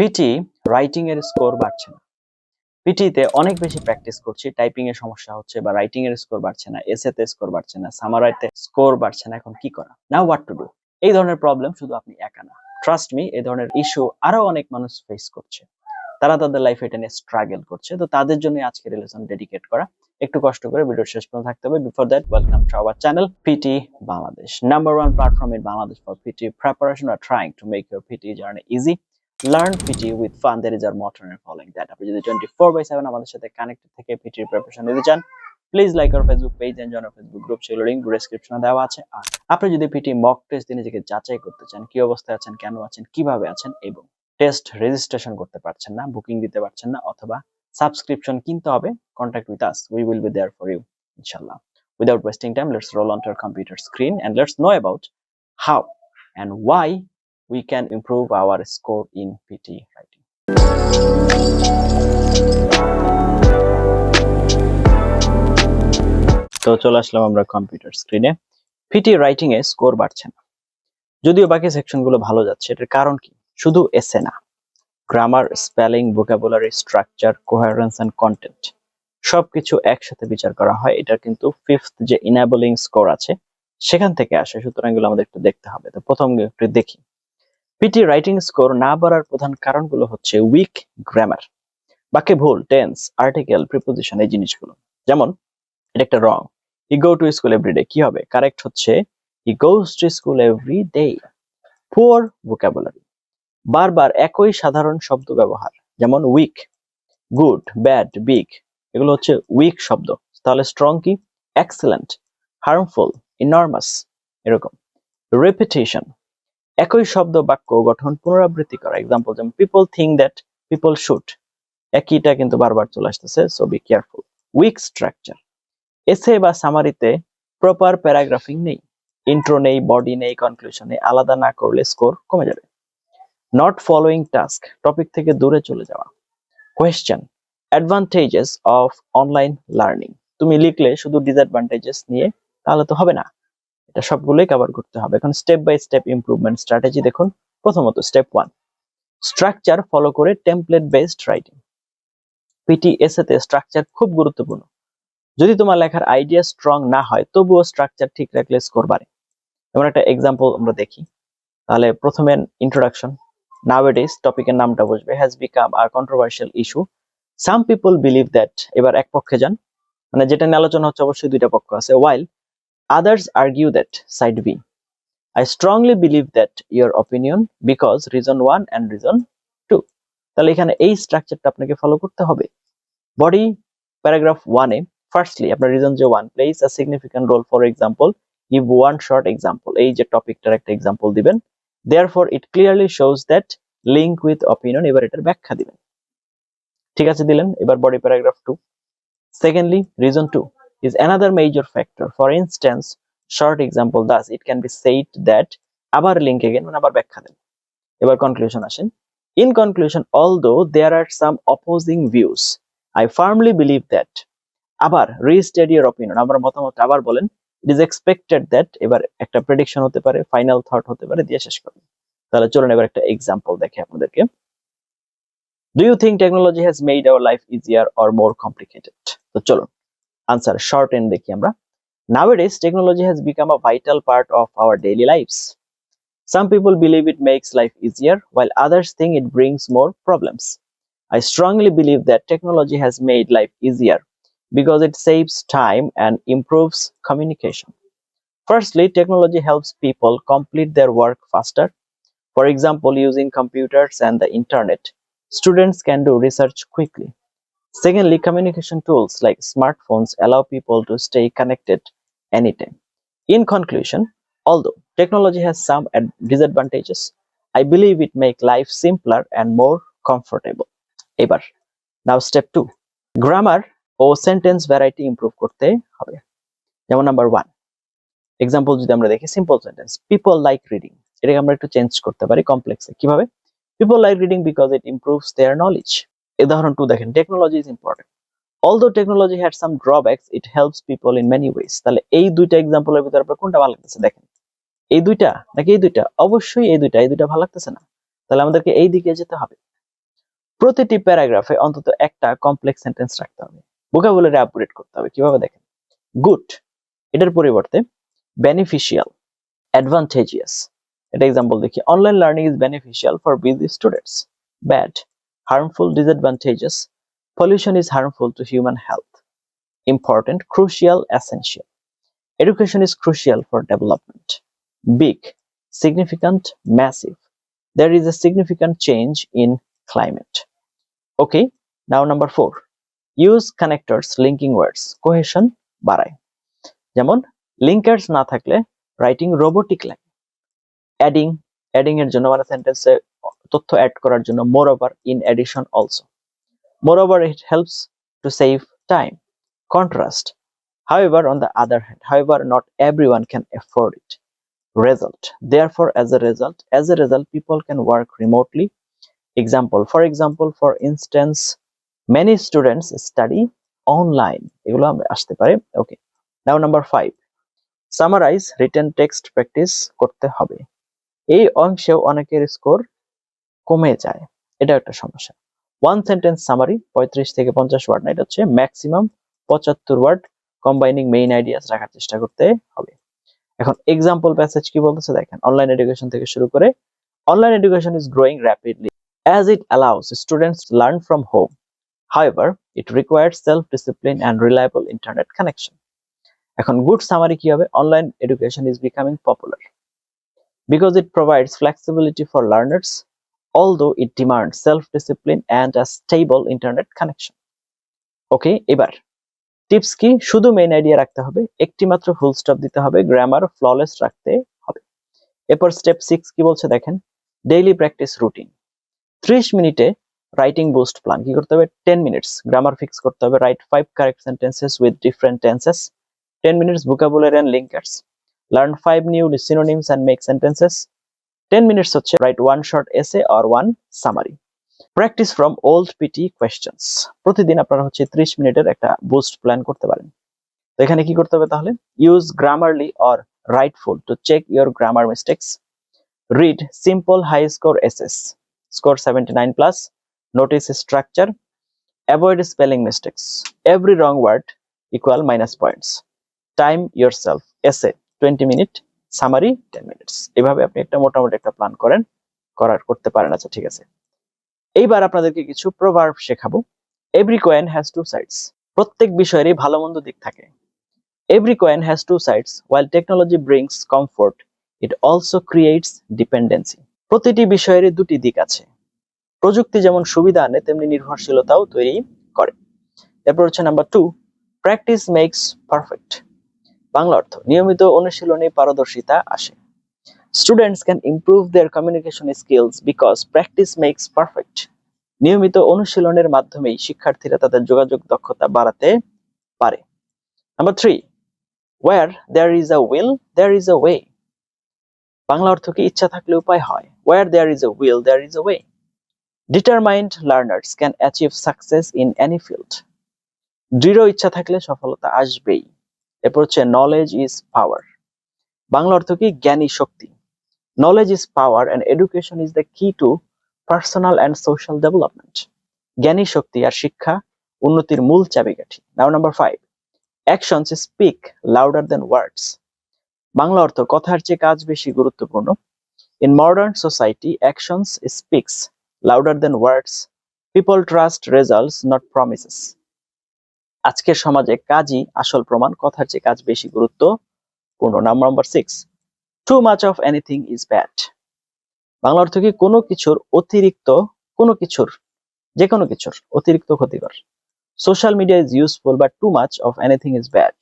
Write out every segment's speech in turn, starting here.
PT writing এর score বাড়ছে না। পিটিতে অনেক বেশি প্র্যাকটিস করছি টাইপিং এর সমস্যা হচ্ছে বা রাইটিং এর স্কোর বাড়ছে না এসএতে স্কোর বাড়ছে না সামারাইতে স্কোর বাড়ছে না, এখন কি করা? নাও হোয়াট টু ডু এই ধরনের প্রবলেম শুধু আপনি একা না। ট্রাস্ট মি এই ধরনের ইস্যু আরও অনেক মানুষ ফেস করছে। তারা তাদের লাইফে এটা নিয়ে স্ট্রাগল করছে। তো তাদের জন্য আজকে রিলেশন ডেডিকেট করা। একটু কষ্ট করে ভিডিও শেষ পর্যন্ত থাকতে হবে। Before that welcome to our channel PT Bangladesh number one platform in Bangladesh for PT preparation or trying to make your PT journey easy learn PT with fun that is our motto and following that আপনি যদি twenty four by seven আমাদের সাথে connected থেকে পিটির preparation নিতে চান please like R Facebook page and join Facebook group সেগুলো link ডেসক্রিপশনে দেওয়া আছে। আর আপনি যদি পিটি মক টেস্ট দিয়ে নিজেকে যাচাই করতে চান, কি অবস্থায় আছেন, কেন আছেন, কীভাবে আছেন, এবং টেস্ট রেজিস্ট্রেশন করতে পারছেন না বুকিং দিতে পারছেন না, অথবা সাবস্ক্রিপশন কিনতে হবে contact with us we will be there for you ইনশাল্লাহ without wasting time let's roll on to computer screen and let's know about how and why we can improve our score in PT writing. তো চলে আসলাম আমরা computer স্ক্রিনে PT writing এ score বাড়ছে না। যদিও বাকি সেকশনগুলো ভালো যাচ্ছে, এটার কারণ কি? শুধু এসে না। Grammar spelling vocabulary structure coherence and content সবকিছু একসাথে বিচার করা হয়। এটা কিন্তু ফিফথ যে ইনাবলিং স্কোর আছে, সেখান থেকে আসে। সুতরাং এগুলো আমাদের একটু দেখতে হবে। তো প্রথম একটু দেখি। পিটি রাইটিং স্কোর না বাড়ার প্রধান কারণগুলো হচ্ছে উইক গ্রামার বাক্যে ভুল টেন্স আর্টিকেল প্রিপোজিশন এই জিনিসগুলো। যেমন, এটা একটা wrong he go to school everyday কি হবে? কারেক্ট হচ্ছে he goes to school every day poor vocabulary বারবার একই সাধারণ শব্দ ব্যবহার, যেমন উইক গুড ব্যাড বিগ এগুলো হচ্ছে উইক শব্দ, তাহলে স্ট্রং কি? এক্সেলেন্ট হার্মফুল ইনর্মাস এরকম। রেপিটেশন একই শব্দ বাক্য গঠন পুনরাবৃত্তি করা। এক্সাম্পল যেমন people think that people should একইটা কিন্তু বারবার চলে আসতেছে so be careful weak structure essay বা সামারিতে প্রপার প্যারাগ্রাফিং নেই। ইন্ট্রো নেই বডি নেই কনক্লুশন নেই, আলাদা না করলে স্কোর কমে যাবে। নট ফলোয়িং টাস্ক টপিক থেকে দূরে চলে যাওয়া। Question advantages of online learning তুমি লিখলে শুধু ডিসঅ্যাডভান্টেজেস নিয়ে, তাহলে তো হবে না। এটা সবগুলোই কভার করতে হবে। এখন step by step improvement strategy দেখুন। প্রথমত স্টেপ ওয়ান স্ট্রাকচার ফলো করে টেমপ্লেট বেসড রাইটিং পিটি এসেতে স্ট্রাকচার খুব গুরুত্বপূর্ণ। যদি তোমার লেখার আইডিয়া স্ট্রং না হয়, তবুও স্ট্রাকচার ঠিক রাখলে স্কোর বাড়ে। যেমন একটা এক্সাম্পল আমরা দেখি। তাহলে প্রথমে ইন্ট্রোডাকশন নাওয়েডেজ টপিকের নামটা বসবে has become a controversial issue some people believe that এবার এক পক্ষে যান। মানে যেটা নিয়ে আলোচনা হচ্ছে, অবশ্যই দুইটা পক্ষ আছে। ওয়াইল Others argue that side B. I strongly believe that your opinion, because reason 1 and reason 2. তাহলে এখানে এই স্ট্রাকচারটা আপনাকে ফলো করতে হবে। বডি প্যারাগ্রাফ ওয়ানে ফার্স্টলি আপনার রিজন যে one place a significant role for example give one short example এই যে টপিকটার একটা এক্সাম্পল দিবেন। Therefore it clearly shows that link with opinion এবার এটার ব্যাখ্যা দিবেন। ঠিক আছে, দিলেন? এবার body paragraph two secondly reason two is another major factor. For instance, short example thus it can be said that আবার link again মানে আবার ব্যাখ্যা দেন এবার conclusion আসেন in conclusion although there are some opposing views I firmly believe that আবার restate your opinion আমার মতামত আবার বলেন it is expected that এবার একটা prediction হতে পারে final thought হতে পারে দিয়ে শেষ করবেন তাহলে চলুন এবার একটা example দেখে আপনাদেরকে do you think technology has made our life easier or more complicated তো চলুন answer short end দেখি আমরা nowadays technology has become a vital part of our daily lives some people believe it makes life easier while others think it brings more problems i strongly believe that technology has made life easier because it saves time and improves communication firstly technology helps people complete their work faster for example using computers and the internet students can do research quickly Secondly, communication tools like smartphones allow people to stay connected anytime. In conclusion, although technology has some ad- disadvantages, I believe it make life simpler and more comfortable. এবার now step two grammar ও sentence variety improve করতে হবে যেমন number one example যদি আমরা দেখি simple sentence people like reading এটাকে আমরা একটু চেঞ্জ করতে পারি কমপ্লেক্সে কীভাবে people like reading because it improves their knowledge উদাহরণ টু দেখেন technology is important although technology had some drawbacks it helps people in many ways তাহলে এই দুইটা এক্সাম্পলের ভিতরে আপনার কোনটা ভালো লাগতেছে দেখেন? এই দুইটা নাকি এই দুইটা? অবশ্যই এই দুইটা এই দুইটা ভালো লাগতেছে না। তাহলে আমাদেরকে এই দিকে যেতে হবে। প্রতিটি প্যারাগ্রাফে অন্তত একটা কমপ্লেক্স সেন্টেন্স রাখতে হবে। ভোকাবুলারি আপগ্রেড করতে হবে, কীভাবে দেখেন? গুড এটার পরিবর্তে বেনিফিশিয়াল অ্যাডভান্টেজিয়াস এটা এক্সাম্পল দেখি। Online learning is beneficial for busy students bad harmful disadvantages, pollution is harmful to human health. Important, crucial, essential. education is crucial for development big significant massive there is a significant change in climate okay now number four. use connectors linking words cohesion বাড়ায় যেমন linkers না থাকলে writing robotic লাগে adding adding এর জন্য মানে তথ্য add করার জন্য moreover in addition also moreover it helps to save time contrast however on the other hand however not everyone can afford it result therefore as a result as a result people can work remotely example for example for instance many students study online এগুলো আমরা আসতে পারি। Okay now number five summarize written text practice করতে হবে। এই অংশেও অনেকের score কমে যায় এটা একটা সমস্যা ওয়ান সেন্টেন্স সামারি পঁয়ত্রিশ থেকে পঞ্চাশ ওয়ার্ড না এটা হচ্ছে ম্যাক্সিমাম পঁচাত্তর ওয়ার্ড কম্বাইনিং মেইন আইডিয়াস রাখার চেষ্টা করতে হবে এখন এক্সাম্পল প্যাসেজ কি বলতেছে দেখেন অনলাইন এডুকেশন থেকে শুরু করে online education is growing rapidly as it allows students to learn from home. However, it requires self-discipline and reliable internet connection. এখন গুড সামারি কি হবে online education is becoming popular because it provides flexibility for learners although it demands self-discipline and a stable internet connection. Okay এবার tips কি? শুধু main idea রাখতে হবে, একটি মাত্র ফুল স্টপ দিতে হবে গ্রামার ফ্ললেস রাখতে হবে। এরপর স্টেপ সিক্স কি বলছে দেখেন? ডেইলি প্র্যাকটিস রুটিন ত্রিশ মিনিটে রাইটিং বুস্ট প্ল্যান কি করতে হবে? টেন মিনিটস গ্রামার ফিক্স করতে হবে write five correct sentences with different tenses ten minutes vocabulary and linkers learn five new synonyms and make sentences 10 minutes হচ্ছে write one short essay or one summary. Practice from old pt questions. প্রতিদিন আপনারা হচ্ছে 30 মিনিটের একটা boost plan করতে পারেন। তো এখানে কি করতে হবে তাহলে? Use Grammarly or Writefull to check your grammar mistakes read sample high score essays score 79 plus notice structure avoid spelling mistakes every wrong word equals minus points time yourself essay twenty minute summary ten minutes এভাবে আপনি একটা মোটামুটি একটা plan করেন, করার, করতে পারেন। আচ্ছা ঠিক আছে। এইবার আপনাদেরকে কিছু প্রভার্ব শেখাবো। Every coin has two sides প্রত্যেক বিষয়েরই ভালো মন্দ দিক থাকে। Every coin has two sides while technology brings comfort it also creates dependency প্রতিটি বিষয়েরই দুটি দিক আছে। প্রযুক্তি যেমন সুবিধা আনে, তেমনি নির্ভরশীলতাও তৈরি করে। এরপর হচ্ছে number two practice makes perfect Bangla অর্থ। নিয়মিত অনুশীলনে পারদর্শিতা আসে। Students can improve their communication skills because practice makes perfect নিয়মিত অনুশীলনের মাধ্যমেই শিক্ষার্থীরা তাদের যোগাযোগ দক্ষতা বাড়াতে পারে। Number three where there is a will there is a way Bangla অর্থ কি ইচ্ছা থাকলে উপায় হয়। Where there is a will there is a way determined learners can achieve success in any field দৃঢ় ইচ্ছা থাকলে সফলতা আসবেই। এরপর হচ্ছে নলেজ ইজ পাওয়ার বাংলা অর্থ কি? জ্ঞানী শক্তি। Knowledge is power and education is the key to personal and social development জ্ঞানী শক্তি আর শিক্ষা উন্নতির মূল চাবিকাঠি। Now number five actions speak louder than words Bangla অর্থ কথার চেয়ে কাজ বেশি গুরুত্বপূর্ণ। In modern society actions speaks louder than words people trust results not promises আজকের সমাজে কাজই আসল প্রমাণ, কথার চেয়ে কাজ বেশি গুরুত্বপূর্ণ number six too much of anything is bad Bangla অর্থ কি কোনো কিছুর অতিরিক্ত, কোনো কিছুর যে কোনো কিছুর অতিরিক্ত ক্ষতিকর। Social media is useful but too much of anything is bad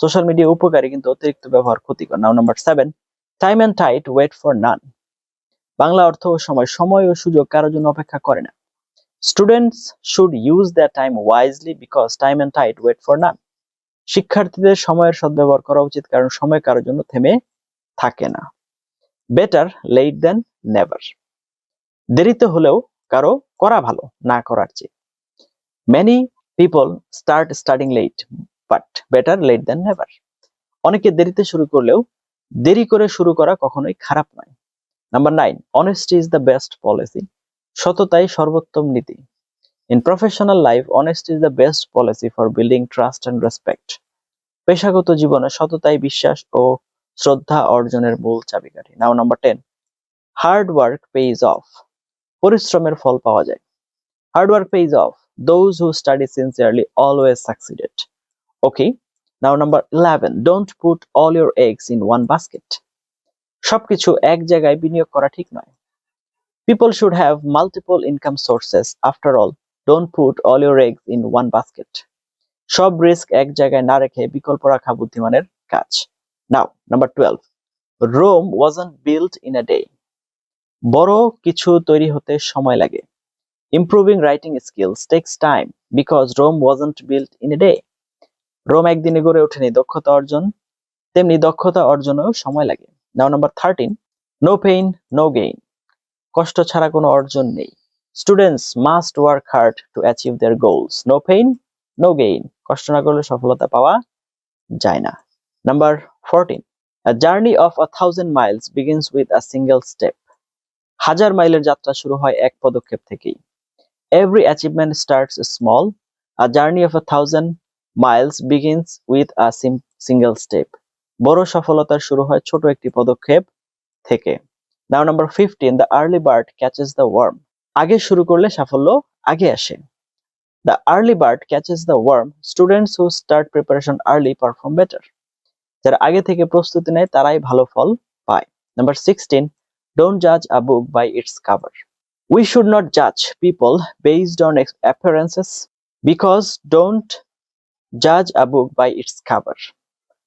social media উপকারী, কিন্তু অতিরিক্ত ব্যবহার ক্ষতিকর। Now number seven time and tide wait for none Bangla অর্থ ও সময় সময় ও সুযোগ কারোর জন্য অপেক্ষা করে না। Students should use their time wisely because time and tide wait for none শিক্ষার্থীদের সময়ের সদ্ব্যবহার করা উচিত, কারণ সময় কারোর জন্য থেমে থাকে না। বেটার লেট দেন নেভার দেরিতে হলেও কারও করা ভালো, না করার চেয়ে। Many people start starting late but better late than never অনেকে দেরিতে শুরু করলেও দেরি করে শুরু করা কখনোই খারাপ নয়। Number nine honesty is the best policy সততাই সর্বোত্তম নীতি। In professional life honest is the best policy for building trust and respect পেশাগত জীবনে সততাই বিশ্বাস ও শ্রদ্ধা অর্জনের মূল চাবিকাঠি। Now number ten hard work pays off পরিশ্রমের ফল পাওয়া যায়। Hard work pays off those who study sincerely always succeeded okay now number eleven don't put all your eggs in one basket সবকিছু এক জায়গায় বিনিয়োগ করা ঠিক নয়। People should have multiple income sources after all don't put all your eggs in one basket সব risk এক জায়গায় না রেখে বিকল্প রাখা বুদ্ধিমানের কাজ। Now number twelve Rome wasn't built in a day বড় কিছু তৈরি হতে সময় লাগে। Improving writing skills takes time because Rome wasn't built in a day Rome একদিনে গড়ে ওঠেনি, দক্ষতা অর্জন। তেমনি দক্ষতা অর্জনেও সময় লাগে। Now number thirteen no pain no gain কষ্ট ছাড়া কোনো অর্জন নেই। Students must work hard to achieve their goals no pain no gain কষ্ট না করলে সফলতা পাওয়া যায় না। Number fourteen journey of a thousand miles begins with a single step. হাজার মাইলের যাত্রা শুরু হয় এক পদক্ষেপ থেকেই। Every achievement starts small a journey of a thousand miles begins with a single step বড় সফলতার শুরু হয় ছোট একটি পদক্ষেপ থেকে। Now number fifteen the early bird catches the worm আগে শুরু করলে সাফল্য আগে আসে। The early bird catches the worm students who start preparation early perform better যারা আগে থেকে প্রস্তুতি নেয়, তারাই ভালো ফল পায়। নাম্বার সিক্সটিন ডোন্ট জাজ আ book by its cover we should not জাজ people based on appearances because don't জাজ আ বুক বাই ইটস কাভার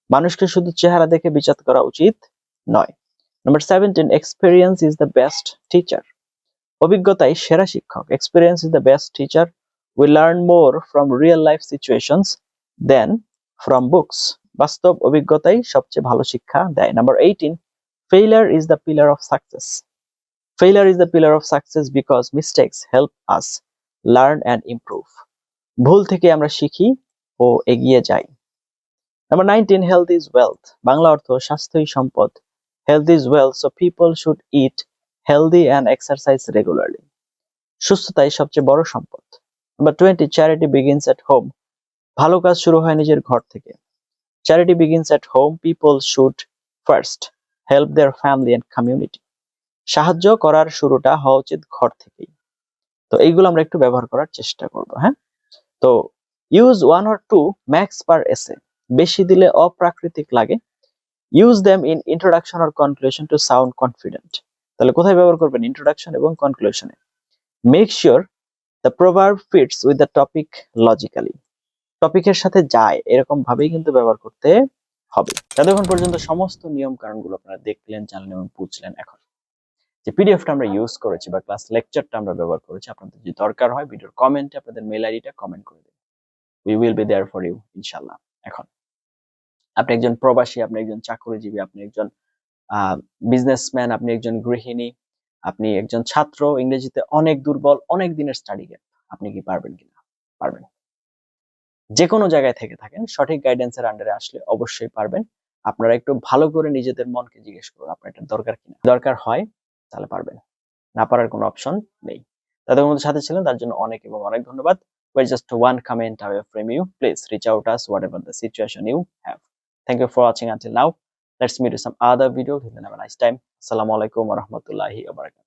মানুষকে শুধু চেহারা দেখে বিচার করা উচিত নয়। Number seventeen experience is the best teacher অভিজ্ঞতাই সেরা শিক্ষক experience is the best teacher we learn more from real life situations then from books বাস্তব অভিজ্ঞতাই সবচেয়ে ভালো শিক্ষা দেয় number eighteen failure is the pillar of success failure is the pillar of success because mistakes help us learn and improve ভুল থেকে আমরা শিখি ও এগিয়ে যাই number nineteen health is wealth Bangla অর্থ স্বাস্থ্যই সম্পদ health is wealth so people should eat healthy and exercise regularly সুস্থতাই সবচেয়ে বড় সম্পদ। Number twenty charity begins at home ভালো কাজ শুরু হয় নিজের ঘর থেকে। Charity begins at home people should first help their family and community সাহায্য করার শুরুটা হওয়া উচিত ঘর থেকেই। তো এইগুলো আমরা একটু ব্যবহার করার চেষ্টা করব হ্যাঁ? তো use one or two max per essay বেশি দিলে অপ্রাকৃতিক লাগে use them in introduction or conclusion to sound confident তাহলে কোথায় ব্যবহার করবেন? ইন্ট্রোডাকশন এবং কনক্লুশনে make sure the proverb fits with the topic logically টপিকের সাথে যায়, এরকম ভাবেই কিন্তু ব্যবহার করতে হবে। এতক্ষণ পর্যন্ত সমস্ত নিয়ম কারণগুলো আপনারা দেখলেন, জানলেন এবং বুঝলেন এখন। যে পিডিএফটা আমরা ইউজ করেছি বা ক্লাস লেকচারটা আমরা ব্যবহার করেছি, আপনাদের যদি দরকার হয় ভিডিওর কমেন্টে আপনাদের মেল আইডিটা কমেন্ট করে দেবেন we will be there for you ইনশাল্লাহ এখন। আপনি একজন প্রবাসী, আপনি একজন চাকরিজীবী, আপনি একজন বিজনেসম্যান আপনি একজন গৃহিণী, আপনি একজন ছাত্র, ইংরেজিতে অনেক দুর্বল, অনেক দিনের স্টাডি গ্যাপ আপনি কি পারবেন কিনা? পারবেন। যে কোনো জায়গায় থেকে থাকেন, সঠিক গাইডেন্সের আন্ডারে আসলে অবশ্যই পারবেন। আপনারা একটু ভালো করে নিজেদের মনকে জিজ্ঞেস করুন, আপনার এটা দরকার কিনা? দরকার হয়, তাহলে পারবেন। না পারার কোনো অপশন নেই। তাদের মধ্যে সাথে ছিলেন, তার জন্য অনেক এবং অনেক ধন্যবাদ। We're just one comment away from you. Please reach out us, whatever the situation you have. Thank you for watching until now. Let's meet in some other video. Till then, have a nice time. Assalamualaikum warahmatullahi wabarakatuh.